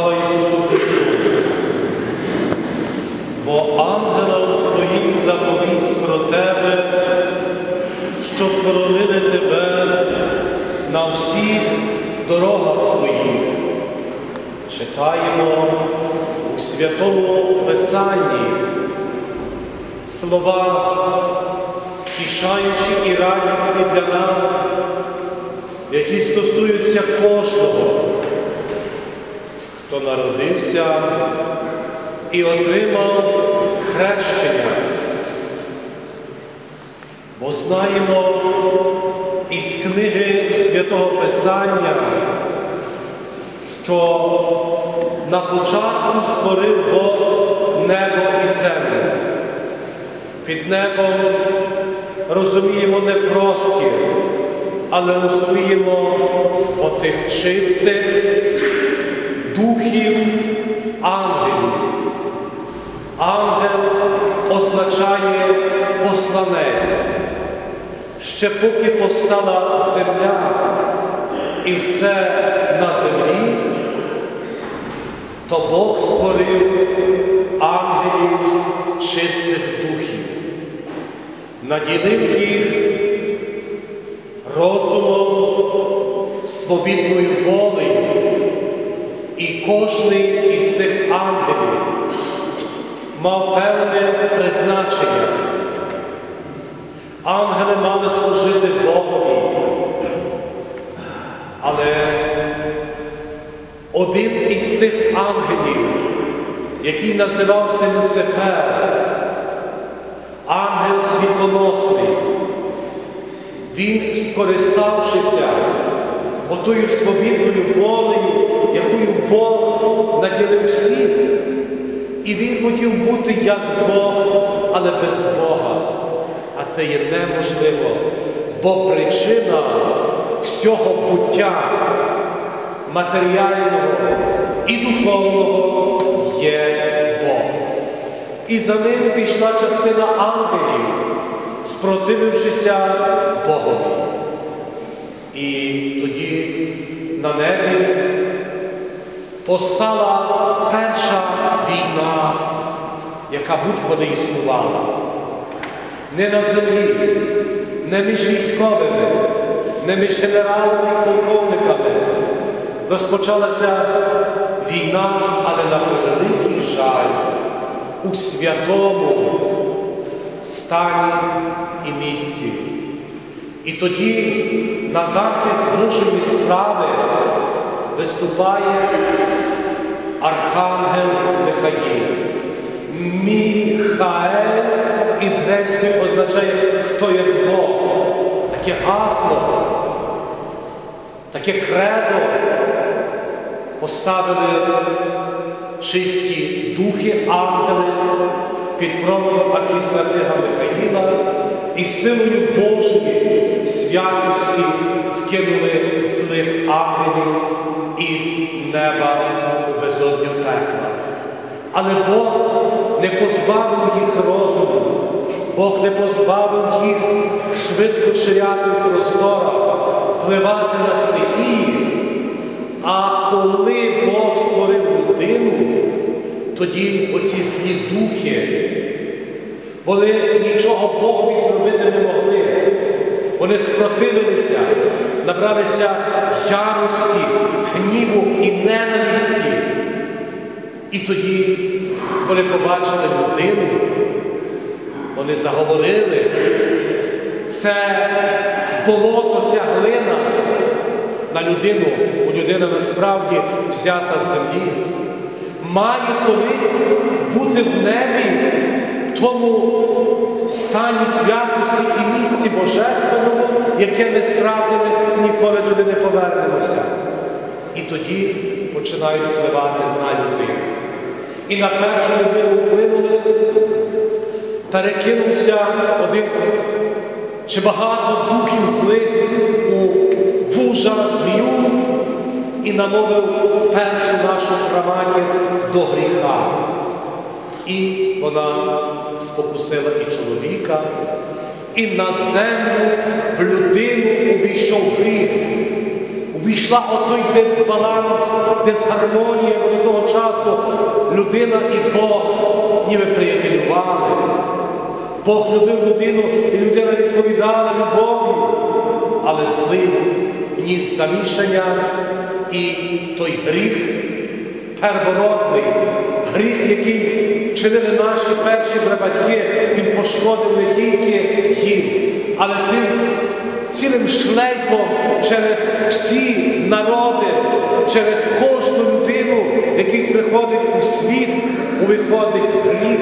Слава Ісусу Христу! Бо ангелам своїм заповість про тебе, щоб хоронили тебе на всіх дорогах твоїх. Читаємо у Святому Писанні слова, втішаючі і радісні для нас, які стосуються кожного, хто народився і отримав хрещення. Бо знаємо із книги Святого Писання, що на початку створив Бог небо і землю. Під небом розуміємо не простір, але розуміємо отих чистих духів ангелів. Ангел означає посланець. Ще поки постала земля і все на землі, то Бог створив ангелів чистих духів, наділив їх розумом, свобідною волею, і кожний із тих ангелів мав певне призначення. Ангели мали служити Богові. Але один із тих ангелів, який називався Люцифер, ангел світлоносний, він, скориставшися отою свобідною волею, якою Бог наділив всіх, і він хотів бути як Бог, але без Бога. А це є неможливо, бо причина всього буття матеріального і духовного є Бог. І за ним пішла частина ангелів, спротивившися Богові. І тоді на небі постала перша війна, яка будь-коли існувала. Не на землі, не між військовими, не між генералами і полковниками. Розпочалася війна, але на превеликий жаль у святому стані і місці. І тоді на захист Божої справи виступає Архангел Михаїл. Міхаель із грецької означає хто як Бог. Таке гасло, таке кредо поставили чисті духи, ангели під проводом архістратига Михаїла і силою Божої святості скинули злих ангелів із неба у безодню пекла. Але Бог не позбавив їх розуму, Бог не позбавив їх швидко чиряти в просторах, пливати на стихії. А коли Бог створив людину, тоді оці злі духи, вони нічого Богові зробити не могли. Вони спротивилися, набралися ярості, гніву і ненависті. І тоді, коли побачили людину, вони заговорили, це болото, ця глина на людину, у людина насправді взята з землі, має колись бути в небі тому стані святості і місці Божественному, яке ми стратили, ніколи туди не повернемося. І тоді починають впливати на людей. І на першу людину вплинули, перекинувся один чи багато духів злих у вужа, змію і намовив першу нашу праматір до гріха. І вона спокусила і чоловіка, і на землю в людину увійшов гріх, увійшла отой дисбаланс, дисгармонія, бо до того часу людина і Бог ніби приятелювали. Бог любив людину, і людина відповідала любов'ю, але злив вніс замішання і той гріх первородний, гріх, який чинили наші перші батьки, він пошкодив не тільки їм, але тим цілим шлейком через всі народи, через кожну людину, який приходить у світ, увиходить гріх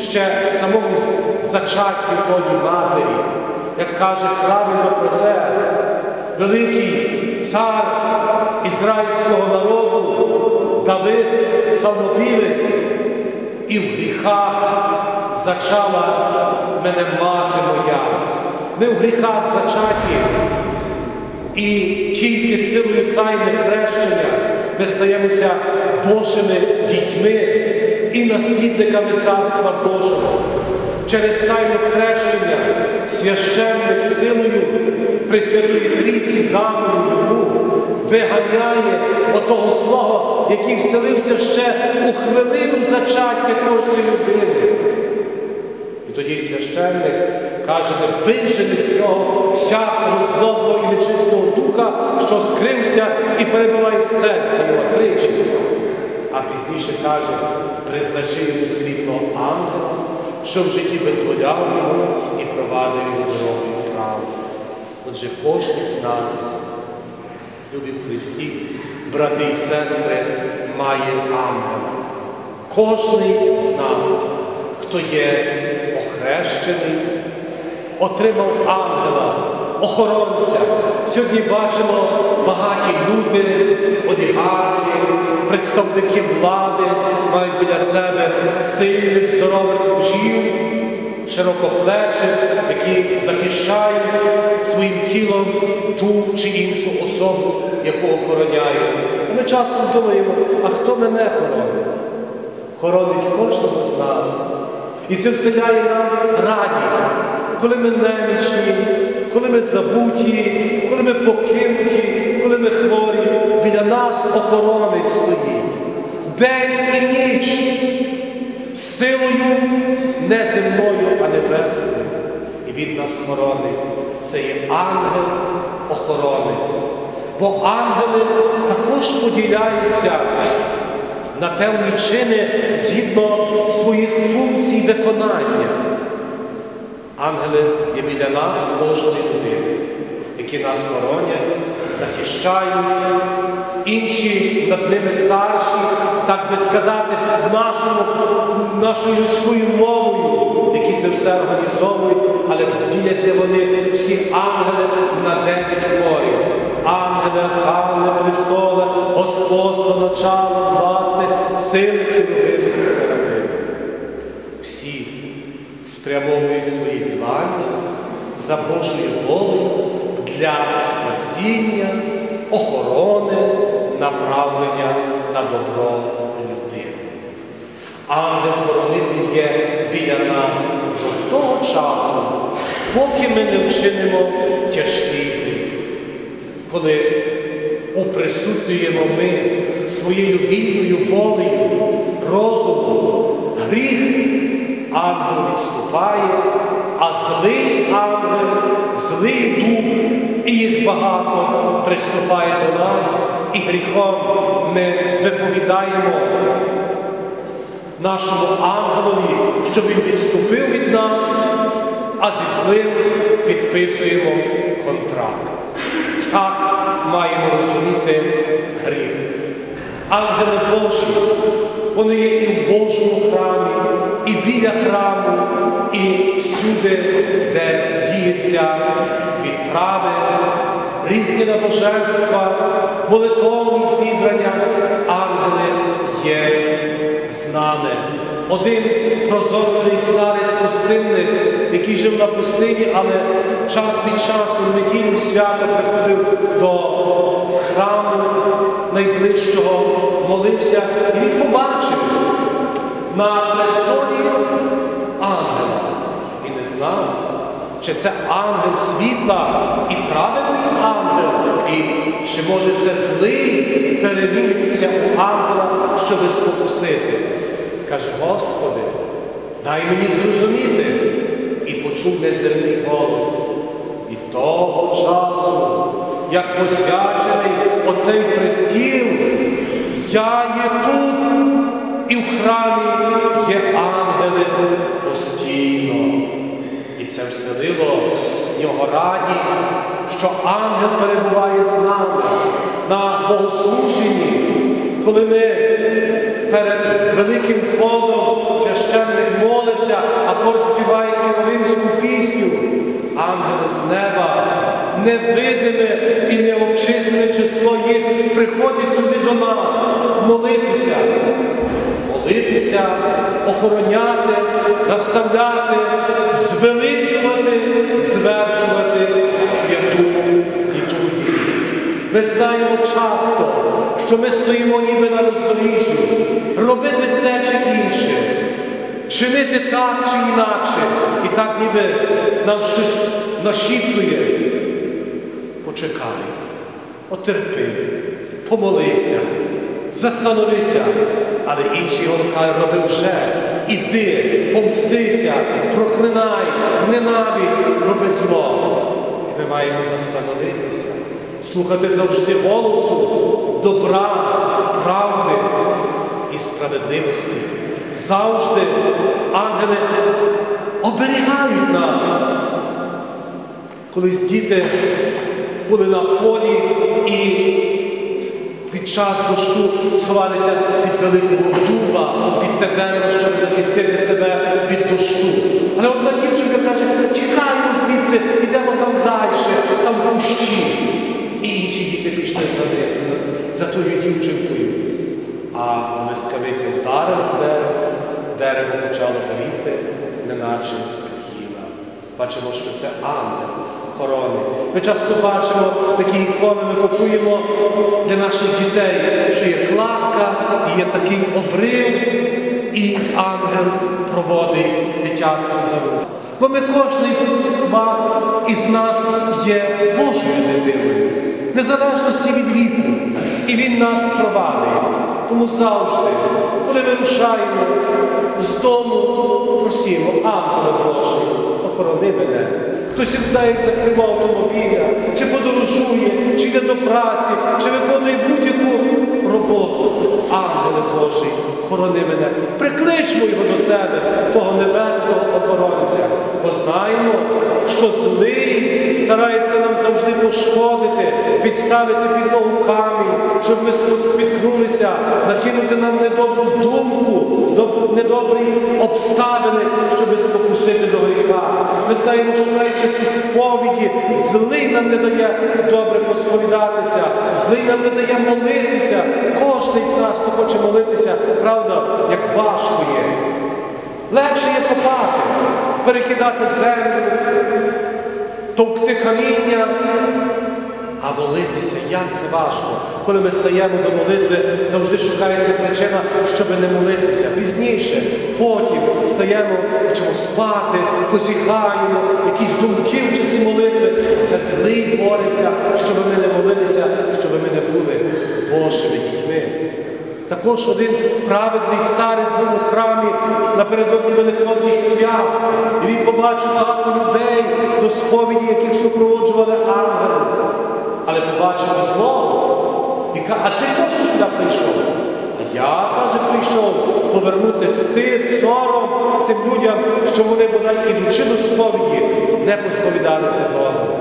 ще в самому зачатті воді матері, як каже правильно про це, великий цар ізраїльського народу, Давид, псалмопівець, і в гріхах зачала мене мати моя. Ми в гріхах зачаті, і тільки силою тайни хрещення ми стаємося Божими дітьми і наслідниками Царства Божого. Через тайну хрещення священник силою Пресвятої Трійці даною йому виганяє отого слова, який вселився ще у хвилину зачаття кожної людини. І тоді священник каже, не вижени з нього всякого злобного і нечистого духа, що скрився і перебуває в серці його тричі. А пізніше каже, призначи йому світло ангела, що в житті визволяв його і провадив його дорогою праву. Отже, кожен з нас, любі Христі, брати і сестри, має ангела. Кожний з нас, хто є охрещений, отримав ангела, охоронця. Сьогодні бачимо багаті люди, олігархи, представники влади мають біля себе сильних, здорових мужів, широкоплечих, які захищають своїм тілом ту чи іншу особу, яку охороняють. Ми часом думаємо, а хто мене хоронить? Хоронить кожного з нас. І це вселяє нам радість, коли ми немічні, коли ми забуті, коли ми покинуті, коли ми хворі, біля нас охоронець стоїть. День і ніч силою не земною, а небесною. І він нас хоронить. Це є ангел-охоронець. Бо ангели також поділяються на певні чини згідно своїх функцій виконання. Ангели є біля нас кожної людини, які нас хоронять, захищають, інші над ними старші, так би сказати, нашому, нашою людською мовою, які це все організовують, але діляться вони всі ангели на дев'ять хорів. Ангели, архангели, престоли, господство, начало, власти, сили, хіровини і. Всі спрямовують свої ділання за Божою волею для спасіння, охорони, направлення на добро людини. Ангел-хоронитель є біля нас до того часу, поки ми не вчинимо тяжкий гріх. Коли уприсутнюємо ми своєю вільною волею, розумом, гріх ангел відступає, а злий ангел, злий дух, і їх багато приступає до нас, і гріхом ми виповідаємо нашому ангелові, щоб він відступив від нас, а зі злим підписуємо контракт. Так маємо розуміти гріх. Ангели Божі, вони є і в Божому храмі, і біля храму, і всюди, де діється відправи, різні набоженства, молитовні зібрання, ангели є з нами. Один прозорливий старець пустинник, який жив на пустині, але час від часу в неділю свято приходив до храму найближчого, молився, і він побачив на престолі ангела. І не знав, чи це ангел світла і праведний ангел, і Чи може це злий перемінюється у ангела, щоби спокусити? Каже, Господи, дай мені зрозуміти. І почув неземний голос. І того часу, як посвячений оцей престіл, я є тут, і в храмі є ангели постійно. І це вселило в нього радість, що ангел перебуває з нами на богослуженні, коли ми перед великим ходом священник молиться, а хор співає херовимську пісню. Ангели з неба, невидиме і необчислене число їх приходять сюди до нас молитися, молитися, охороняти, наставляти, звеличувати, звершувати святу літургію. Ми знаємо часто, що ми стоїмо ніби на роздоріжжі, робити це чи інше, чинити так чи інакше, і так ніби нам щось нашіптує. Почекай, отерпи, помолися, застановися, але інший голкай роби вже. Іди, помстися, проклинай, ненавидь, роби зло. І ми маємо застановитися, слухати завжди голосу добра, правди і справедливості. Завжди ангели оберігають нас. Колись діти були на полі і під час дощу сховалися під великого дуба, під те дерево, щоб захистити себе від дощу. Але одна дівчинка каже, тікаємо звідси, йдемо там далі, там кущі. І інші діти пішли за за тою дівчинкою. А блискавиця вдарила в дерево, дерево почало горіти, неначе гіла. Бачимо, що це ангел охорони. Ми часто бачимо такі ікони, ми купуємо для наших дітей, що є кладка, і є такий обрив, і ангел проводить дитятку за руку. Бо ми кожен з вас із нас є Божою дитиною, незалежності від віку. І Він нас провадить. Тому завжди, коли ми рушаємо з дому, просімо, ангеле Боже, охорони мене. Хтось сідає як за кермо автомобіля, чи подорожує, чи йде до праці, чи виконує будь-яку роботу. Ангеле Божий, охорони мене. Прикличмо його до себе, того небесного охоронця. Бо знаємо, що злий старається нам завжди пошкодити, підставити під ногу камінь, щоб ми спіткнулися, накинути нам недобру думку, недобрі обставини, щоб спокусити до гріха. Ми знаємо, що навіть часі сповіді злий нам не дає добре посповідатися, злий нам не дає молитися. Кожний з нас, хто хоче молитися, правда, як важко є. Легше є копати, перекидати землю, товкти каміння. А молитися, як це важко. Коли ми стаємо до молитви, завжди шукається причина, щоб не молитися. Пізніше, потім стаємо, хочемо спати, позіхаємо, якісь думки в часі молитви. Це злий бореться, щоб ми не молилися, щоб ми не були Божими дітьми. Також один праведний старець був у храмі напередодні Великодніх свят, і він побачив багато людей до сповіді, яких супроводжували ангели. Але побачив зло і каже, а ти точно сюди прийшов? А я, каже, прийшов повернути стид, сором цим людям, що вони, бодай, ідучи до сповіді, не посповідалися добре.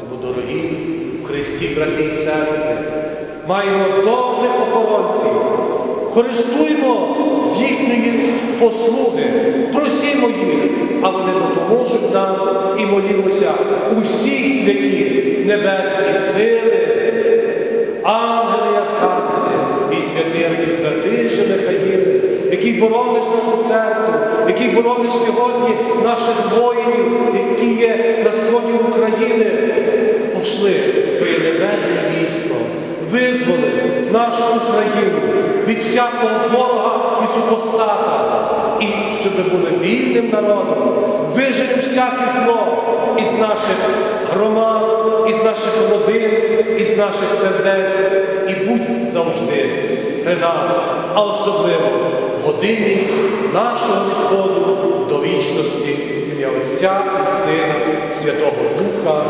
Тому, дорогі у Христі, брати і сестри, маємо добрих охоронців, користуємо з їхньої послуги, просімо їх, а вони допоможуть нам і молімося усі святі небесні сили, ангели, архангели і святий архістратиже Михаїл, який борониш нашу церкву, який борониш сьогодні наших воїнів, які є на сході України, пошли своє небесне військо, визволи нашу Україну від всякого ворога і супостата, і щоб були вільним народом, вижили всяке зло із наших громад, із наших родин, із наших сердець, і будь завжди при нас, а особливо в годині нашого відходу до вічності, ім'я Отця і Сина, Святого Духа.